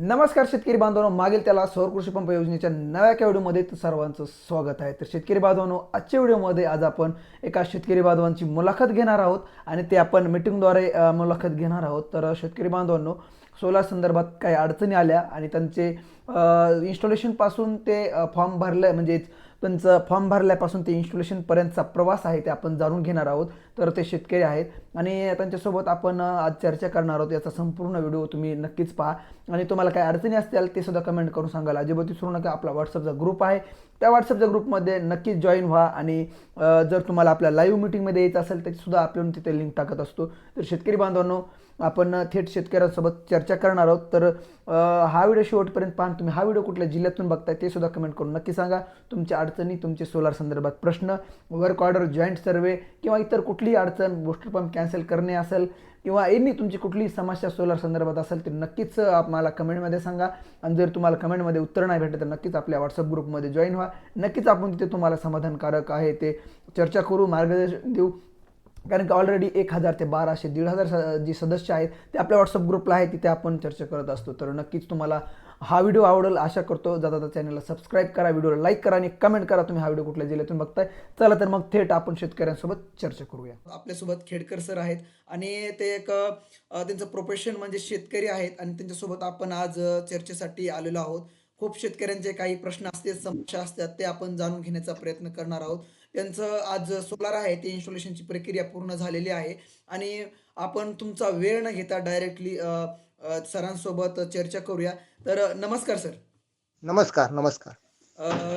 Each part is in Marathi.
नमस्कार शेतकरी बांधवांनो मागील त्याला सौर कृषी पंप योजनेच्या नव्या एका व्हिडिओमध्ये सर्वांचं स्वागत आहे. तर शेतकरी बांधवांनो आजच्या व्हिडिओमध्ये आज आपण एका शेतकरी बांधवांची मुलाखत घेणार आहोत आणि ते आपण मीटिंगद्वारे मुलाखत घेणार आहोत. तर शेतकरी बांधवांनो सोलार संदर्भात काही अडचणी आल्या आणि त्यांचे इन्स्टॉलेशनपासून ते फॉर्म भरलं म्हणजेच त्यांचं फॉर्म भरल्यापासून ते इन्स्टॉलेशनपर्यंतचा प्रवास आहे ते आपण जाणून घेणार आहोत. तर ते शेतकरी आहेत आणि त्यांच्यासोबत आपण आज चर्चा करणार आहोत. याचा संपूर्ण व्हिडिओ तुम्ही नक्कीच पहा. आणि तुम्हाला काही अडचणी असतील ते सुद्धा कमेंट करून सांगाल अजिबात विसरू नका. आपला व्हॉट्सअपचा ग्रुप आहे. त्या व्हॉट्सअपच्या ग्रुपमध्ये नक्कीच जॉईन व्हा आणि जर तुम्हाला आपल्या लाईव्ह मिटिंगमध्ये यायचं असेल तर सुद्धा आपण तिथे लिंक टाकत असतो. तर शेतकरी बांधवांनो आपण थेट शेतकऱ्यांसोबत चर्चा करणार आहोत. तर हा व्हिडिओ शेवटपर्यंत पाहून तुम्ही हा व्हिडिओ कुठल्या जिल्ह्यातून बघताय ते सुद्धा कमेंट करून नक्की सांगा. तुमच्या अडचणी तुमचे सोलार संदर्भात प्रश्न वर्क ऑर्डर जॉईंट सर्वे किंवा इतर कुठलीही अडचण बूस्टर पंप कॅन्सल करणे असेल किंवा एनी तुमची कुठलीही समस्या सोलार संदर्भात असेल तर नक्कीच आम्हाला कमेंटमध्ये सांगा. आणि जर तुम्हाला कमेंटमध्ये उत्तर नाही भेटलं तर नक्कीच आपल्या व्हॉट्सअप ग्रुपमध्ये जॉईन व्हा. नक्कीच आपण तिथे तुम्हाला समाधानकारक आहे ते चर्चा करू मार्गदर्शन देऊ. कारण की ऑलरेडी एक हजार ते बाराशे दीड हजार स- जी सदस्य आहेत ते आपल्या व्हॉट्सअप ग्रुपला आहे तिथे आपण चर्चा करत असतो. तर नक्कीच तुम्हाला हा व्हिडिओ आवडेल आशा करतो जाता जाता चॅनलला सबस्क्राईब करा व्हिडिओला लाईक करा आणि कमेंट करा तुम्ही हा व्हिडिओ कुठल्या जिल्ह्यातून बघताय. चला तर मग थेट आपण शेतकऱ्यांसोबत चर्चा करूया. आपल्यासोबत खेडकर सर आहेत आणि ते एक त्यांचं प्रोफेशन म्हणजे शेतकरी आहेत आणि त्यांच्यासोबत आपण आज चर्चेसाठी आलेलो आहोत. खूप शेतकऱ्यांचे काही प्रश्न असतील समस्या असतात ते आपण जाणून घेण्याचा प्रयत्न करणार आहोत. त्यांचं आज सोलार आहे ते इन्स्टॉलेशनची प्रक्रिया पूर्ण झालेली आहे. आणि आपण तुमचा वेळ न घेता डायरेक्टली सरांसोबत चर्चा करूया. तर नमस्कार सर. नमस्कार नमस्कार.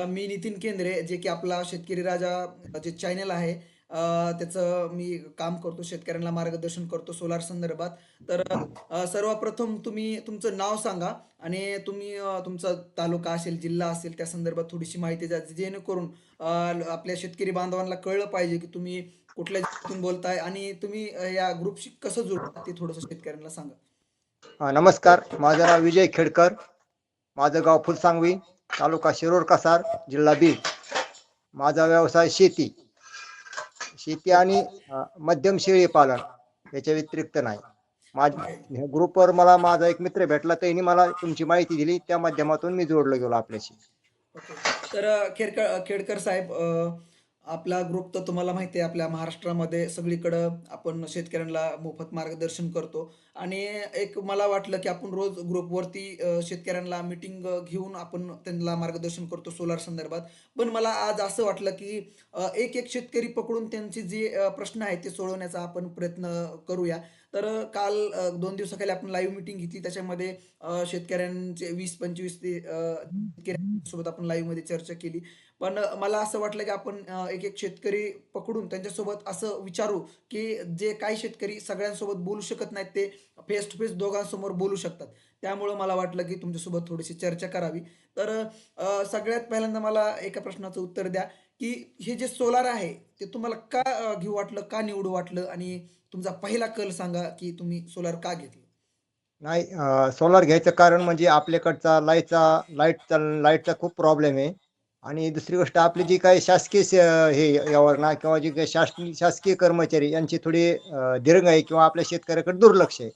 मी नितीन केंद्रे जे की आपला शेतकरी राजा जे चॅनल आहे त्याचं मी काम करतो शेतकऱ्यांना मार्गदर्शन करतो सोलार संदर्भात. तर सर्वप्रथम तुम्ही तुमचं नाव सांगा आणि तुम्ही तुमचा तालुका असेल जिल्हा असेल त्या संदर्भात थोडीशी माहिती द्या जेणेकरून आपल्या शेतकरी बांधवांना कळलं पाहिजे की तुम्ही कुठल्या जिल्ह्यातून बोलताय आणि तुम्ही या ग्रुपशी कसं जोडता ते थोडंसं शेतकऱ्यांना सांगा. नमस्कार. माझं नाव विजय खेडकर. माझं गाव फुलसांगवी तालुका शिरोर कासार जिल्हा बीड. माझा व्यवसाय शेती. शेती आणि मध्यम शेळी पालन याच्या व्यतिरिक्त नाही. माझ्या ह्या ग्रुपवर मला माझा एक मित्र भेटला त्यांनी मला तुमची माहिती दिली त्या माध्यमातून मी जोडलो गेलो आपल्याशी. तर खेडकर खेडकर साहेब आपला ग्रुप तर तुम्हाला माहिती आहे आपल्या महाराष्ट्रामध्ये सगळीकडं आपण शेतकऱ्यांना मोफत मार्गदर्शन करतो. आणि एक मला वाटलं की आपण रोज ग्रुपवरती शेतकऱ्यांना मिटिंग घेऊन आपण त्यांना मार्गदर्शन करतो सोलार संदर्भात. पण मला आज असं वाटलं की एक एक शेतकरी पकडून त्यांचे जे प्रश्न आहेत ते सोडवण्याचा आपण प्रयत्न करूया. तर काल दोन दिवसाखाली आपण लाईव्ह मिटिंग घेतली. त्याच्यामध्ये शेतकऱ्यांचे वीस पंचवीस ते शेतकऱ्यांसोबत आपण लाईव्हमध्ये चर्चा केली. पण मला असं वाटलं की आपण एक एक शेतकरी पकडून त्यांच्यासोबत असं विचारू की जे काही शेतकरी सगळ्यांसोबत बोलू शकत नाहीत ते फेस टू फेस दोघांसमोर बोलू शकतात. त्यामुळं मला वाटलं की तुमच्यासोबत थोडीशी चर्चा करावी. तर सगळ्यात पहिल्यांदा मला एका प्रश्नाचं उत्तर द्या की हे जे सोलार आहे ते तुम्हाला का घेऊ वाटलं का निवडू वाटलं? आणि तुमचा पहिला कल सांगा की तुम्ही सोलार का घेतलं? नाही सोलार घ्यायचं कारण म्हणजे आपल्याकडचा लाईटचा लाईटचा लाईटचा खूप प्रॉब्लेम आहे. आणि दुसरी गोष्ट आपली जी काही शासकीय हे यवरणा किंवा जी काही शासकीय शासकीय कर्मचारी यांची थोडी अं, दिरंगाई किंवा आपल्या शेतकऱ्याकडे दुर्लक्ष आहे.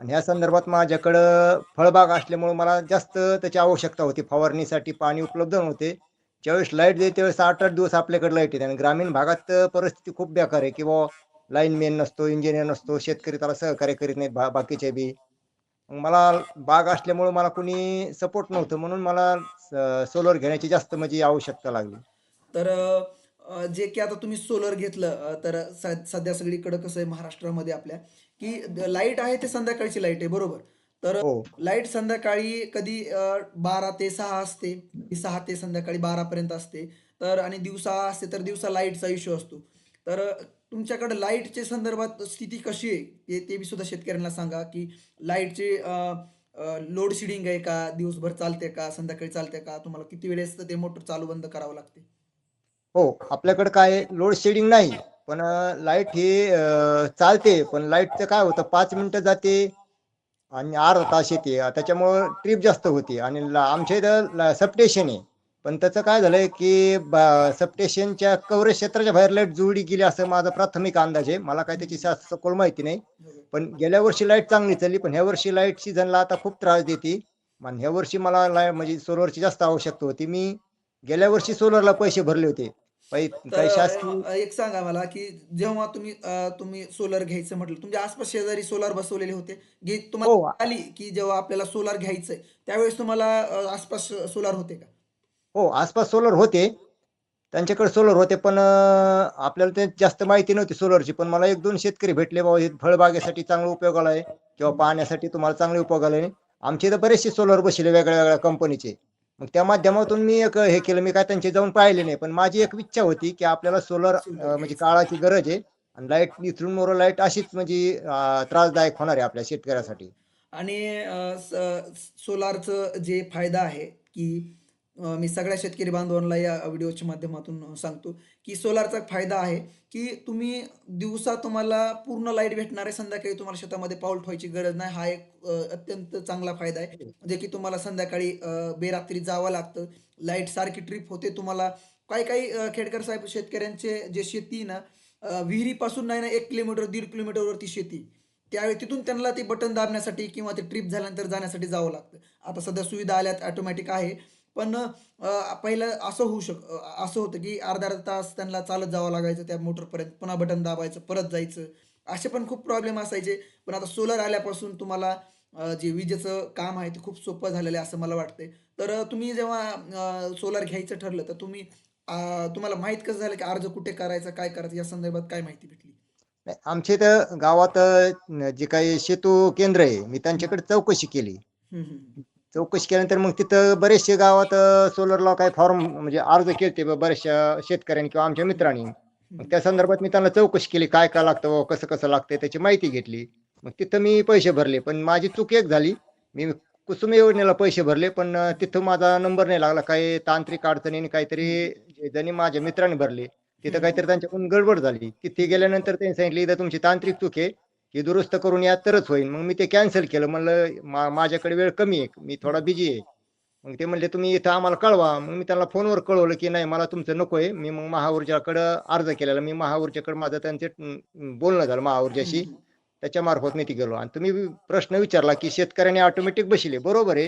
आणि ह्या संदर्भात माझ्याकडं फळबाग असल्यामुळे मला जास्त त्याची आवश्यकता होती. फवारणीसाठी पाणी उपलब्ध नव्हते. ज्यावेळेस लाइट येते त्यावेळेस आठ आठ दिवस आपल्याकडे लाइट येते. आणि ग्रामीण भागात परिस्थिती खूप बेकार आहे. किंवा लाईनमॅन नसतो इंजिनियर नसतो शेतकरी त्याला सहकार्य करीत नाहीत बा- बाकीचे बी. मला बाग असल्यामुळे मला कोणी सपोर्ट नव्हतं. म्हणून मला सोलर घेण्याची जास्त म्हणजे आवश्यकता लागली. तर जे की आता तुम्ही सोलर घेतलं तर सध्या सगळीकडे कसं आहे महाराष्ट्रामध्ये आपल्या की लाइट आहे ते संध्याकाळची लाइट आहे बरोबर? तर हो. लाइट संध्याकाळी कधी बारा ते सहा असते सहा ते संध्याकाळी बारा पर्यंत असते. तर आणि दिवसा असते तर दिवसा लाईटचा इश्यू असतो. तर तुमच्याकडे लाईटच्या संदर्भात स्थिती कशी आहे? ते ते बी सुद्धा शेतकऱ्यांना सांगा की लाईटचे लोड शेडिंग आहे का? दिवसभर चालते का? संध्याकाळी चालते का? तुम्हाला किती वेळेस ते मोटर चालू बंद करावं लागते? हो आपल्याकडे काय लोड शेडिंग नाही पण लाइट हे चालते पण लाईटचं काय होतं पाच मिनिटं जाते आणि अर्धा तास येते. त्याच्यामुळं ट्रिप जास्त होते. आणि आमच्या इथं सबस्टेशन आहे. पण त्याचं काय झालंय की सबस्टेशनच्या कव्हरेज क्षेत्राच्या बाहेर लाइट जुळली गेली असं माझा प्राथमिक अंदाज आहे. मला काय त्याची सखोल माहिती नाही. पण गेल्या वर्षी लाइट चांगली चालली पण ह्या वर्षी लाइट सीझनला आता खूप त्रास देते. मग ह्या वर्षी मला म्हणजे सोलरची जास्त आवश्यकता होती. मी गेल्या वर्षी सोलरला पैसे भरले होते. एक सांगा मला की जेव्हा तुम्ही तुम्ही सोलर घ्यायचं म्हटलं तुमच्या आसपास शेजारी सोलार बसवलेले होते. हो. तुम्हाला आली की जेव्हा आपल्याला सोलार घ्यायचंय त्यावेळेस तुम्हाला आसपास सोलार होते का? हो आसपास सोलर होते. त्यांच्याकडे सोलर होते पण आपल्याला ते जास्त माहिती नव्हती सोलरची पण मला एक दोन शेतकरी भेटले बाबा हे फळबागेसाठी चांगलं उपयोगाला आहे किंवा पाण्यासाठी तुम्हाला चांगले उपयोगाला आहे आमच्या इथं बरेचसे सोलर बसले वेगळ्या वेगळ्या कंपनीचे मग त्या माध्यमातून मी एक हे केलं मी काय त्यांचे जाऊन पाहिले नाही पण माझी एक इच्छा होती की आपल्याला सोलर म्हणजे काळाची गरज आहे आणि लाइट इथून मोर लाइट अशीच म्हणजे त्रासदायक होणार आहे आपल्या शेतकऱ्यासाठी. आणि सोलारचं जे फायदा आहे की मी सगळ्या शेतकरी बांधवांना या व्हिडिओच्या माध्यमातून सांगतो की सोलारचा फायदा आहे की तुम्ही दिवसा तुम्हाला पूर्ण लाइट भेटणार आहे संध्याकाळी तुम्हाला शेतामध्ये पाऊल ठेवायची गरज नाही. हा एक अत्यंत चांगला फायदा आहे. जे की तुम्हाला संध्याकाळी बेरात्री जावं लागतं. लाइट सारखी ट्रिप होते तुम्हाला. काही काही खेडकर साहेब शेतकऱ्यांचे जे शेती ना विहिरीपासून नाही ना एक किलोमीटर दीड किलोमीटरवरती शेती. त्यावेळी तिथून त्यांना ते बटन दाबण्यासाठी किंवा ते ट्रिप झाल्यानंतर जाण्यासाठी जावं लागतं. आता सध्या सुविधा आल्यात ऑटोमॅटिक आहे. पण पहिलं असं होऊ शक असं होतं की अर्धा अर्धा तास त्यांना चालत जावं लागायचं त्या मोटरपर्यंत पुन्हा बटन दाबायचं परत जायचं. असे पण खूप प्रॉब्लेम असायचे. पण आता सोलर आल्यापासून तुम्हाला जे विजेचं काम आहे ते खूप सोपं झालेलं आहे असं मला वाटतंय. तर तुम्ही जेव्हा सोलर घ्यायचं ठरलं तर तुम्ही तुम्हाला माहीत कसं झालं की अर्ज कुठे करायचा काय करायचं या संदर्भात काय माहिती भेटली? आमच्या इथं गावात जे काही शेतू केंद्र आहे मी त्यांच्याकडे चौकशी केली. चौकशी केल्यानंतर मग तिथं बरेचसे गावात सोलरला काही फॉर्म म्हणजे अर्ज केले बऱ्याचशा शेतकऱ्यांनी किंवा आमच्या मित्रांनी. मग. त्या संदर्भात मी त्यांना चौकशी केली काय काय लागतं कसं कसं लागतं त्याची माहिती घेतली. मग तिथं मी पैसे भरले पण माझी चूक एक झाली. मी कुसुम योजनेला पैसे भरले पण तिथं माझा नंबर नाही लागला. काही तांत्रिक अडचणीने काहीतरी ज्यांनी माझ्या मित्रांनी भरले तिथं काहीतरी त्यांच्याकडून गडबड झाली. तिथे गेल्यानंतर त्यांनी सांगितलं इथं तुमची तांत्रिक चूक आहे. ही दुरुस्त करून या तरच होईल. मग मी ते कॅन्सल केलं. म्हणलं माझ्याकडे वेळ कमी आहे. मी थोडा बिझी आहे. मग ते म्हणले तुम्ही इथं आम्हाला कळवा. मग मी त्यांना फोनवर कळवलं की नाही मला तुमचं नको आहे. मी मग महाऊर्जाकडं अर्ज केलेला. मी महाऊर्जाकडे माझं त्यांचे बोलणं झालं महाऊर्जाशी. त्याच्या मार्फत मी ती गेलो. आणि तुम्ही प्रश्न विचारला की शेतकऱ्याने ऑटोमॅटिक बसले बरोबर आहे.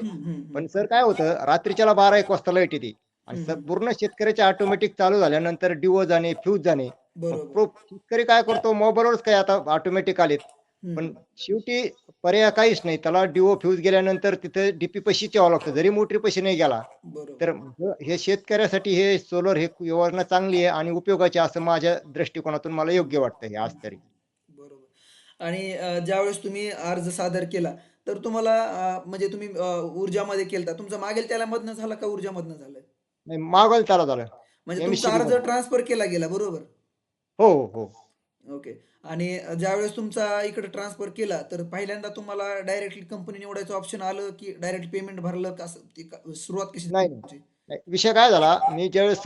पण सर काय होतं? रात्रीच्याला बारा एक वाजता लाइट येते. आणि. सर पूर्ण शेतकऱ्याच्या ऑटोमॅटिक चालू झाल्यानंतर डिओ जाणे फ्यूज जाणे. शेतकरी काय करतो? मोबाईलवरच काय आता ऑटोमॅटिक आलेत. पण शेवटी पर्याय काहीच नाही. त्याला डिओ फ्यूज गेल्यानंतर तिथे डीपी पैसे यावं लागतं जरी मोटरी पैसे नाही गेला बरोबर. तर हे शेतकऱ्यासाठी हे सोलर हे योजना चांगली आहे आणि उपयोगाची असं माझ्या दृष्टिकोनातून मला योग्य वाटतं हे आज तरी. बरोबर. आणि ज्यावेळेस तुम्ही अर्ज सादर केला तर तुम्हाला म्हणजे तुम्ही ऊर्जामध्ये केलता. तुमचा मागेल त्याला मधनं झाला का ऊर्जामधनं झालं? नाही मागल त्याला झालं. म्हणजे अर्ज. ट्रान्सफर केला गेला बरोबर? हो हो. ओके आणि ज्यावेळेस तुमचा इकडे ट्रान्सफर केला तर पहिल्यांदा तुम्हाला डायरेक्टली कंपनी निवडायचं ऑप्शन आलं की डायरेक्ट पेमेंट भरलं का सुरुवात कशी नाही, विषय काय झाला मी ज्यावेळेस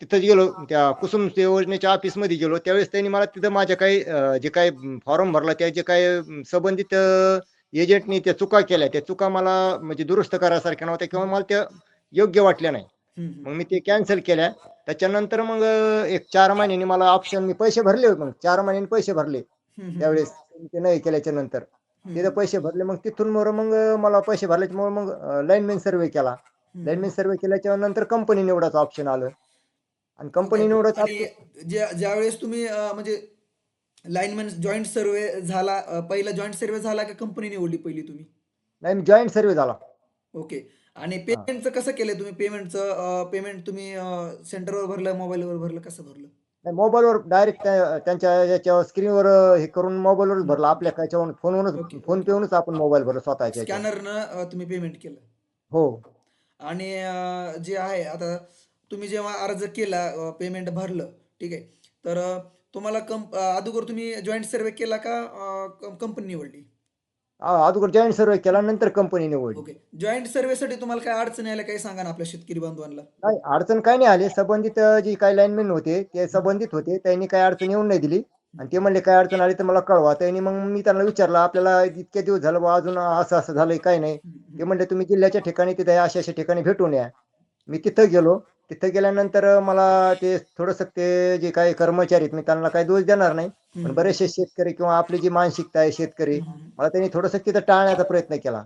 तिथं गेलो त्या कुसुम योजनेच्या ऑफिसमध्ये गेलो त्यावेळेस त्यांनी मला तिथं माझ्या काही जे काही फॉर्म भरला त्या जे काही संबंधित एजंटनी त्या चुका केल्या त्या चुका मला म्हणजे दुरुस्त करायसारख्या नव्हत्या किंवा मला त्या योग्य वाटल्या नाही. मग मी ते कॅन्सल केल्या. त्याच्यानंतर मग एक चार महिन्यांनी मला ऑप्शन मी पैसे भरले होते मग. चार महिन्यांनी पैसे भरले. त्यावेळेस ते नाही केल्याच्यानंतर. तिथं पैसे भरले मग तिथून मोर मग मला पैसे भरल्याच्यामुळे मग लाईनमॅन सर्वे केला. लाईनमॅन सर्वे केल्याच्यानंतर कंपनी निवडाचं ऑप्शन आलं. आणि कंपनी निवडाचं ज्या ज्यावेळेस तुम्ही म्हणजे लाईनमॅन जॉईंट सर्वे झाला पहिला जॉईंट सर्वे झाला का कंपनी निवडली पहिली तुम्ही? नाही जॉईंट सर्वे झाला. ओके. आणि पेमेंटचं कसं केलंय तुम्ही? पेमेंटचं पेमेंट तुम्ही सेंटरवर भरलं मोबाईलवर भरलं कसं भरलं? नाही मोबाईलवर डायरेक्ट त्यांच्या याच्यावर स्क्रीनवर हे करून मोबाईलवरच भरलं. आपल्या याच्यावर फोनवरूनच Okay. फोन पेवरूनच आपण मोबाईल भरला स्वतःच्या. स्कॅनरनं तुम्ही पेमेंट केलं. हो. आणि जे आहे आता तुम्ही जेव्हा अर्ज केला पेमेंट भरलं ठीक आहे? तर तुम्हाला कंप अगोदर तुम्ही जॉईंट सर्वे केला का कंपनी निवडली अगोदर जॉईंट सर्वे केला नंतर कंपनी निवडली ओके जॉईंट सर्वेसाठी तुम्हाला काय अडचणी आल्या काही सांगा ना आपल्या शेतकरी बांधवांना? नाही अडचण काही नाही आली. संबंधित जी काही लाईनमॅन होते ते संबंधित होते. त्यांनी काही अडचण येऊन नाही दिली. आणि ते म्हणले काय अडचण आली तर मला कळवा. त्यांनी मग मी त्यांना विचारलं आपल्याला इतके दिवस झालं बा अजून असं असं झालंय काय नाही. ते म्हणले तुम्ही जिल्ह्याच्या ठिकाणी तिथे अशा अशा ठिकाणी भेटून या. मी तिथं गेलो. तिथं गेल्यानंतर मला ते थोडस ते जे काही कर्मचारी आहेत मी त्यांना काही दोष देणार नाही. पण बरेचसे शेतकरी किंवा आपली जी मानसिकता आहे शेतकरी मला त्यांनी थोडस तिथं टाळण्याचा प्रयत्न केला.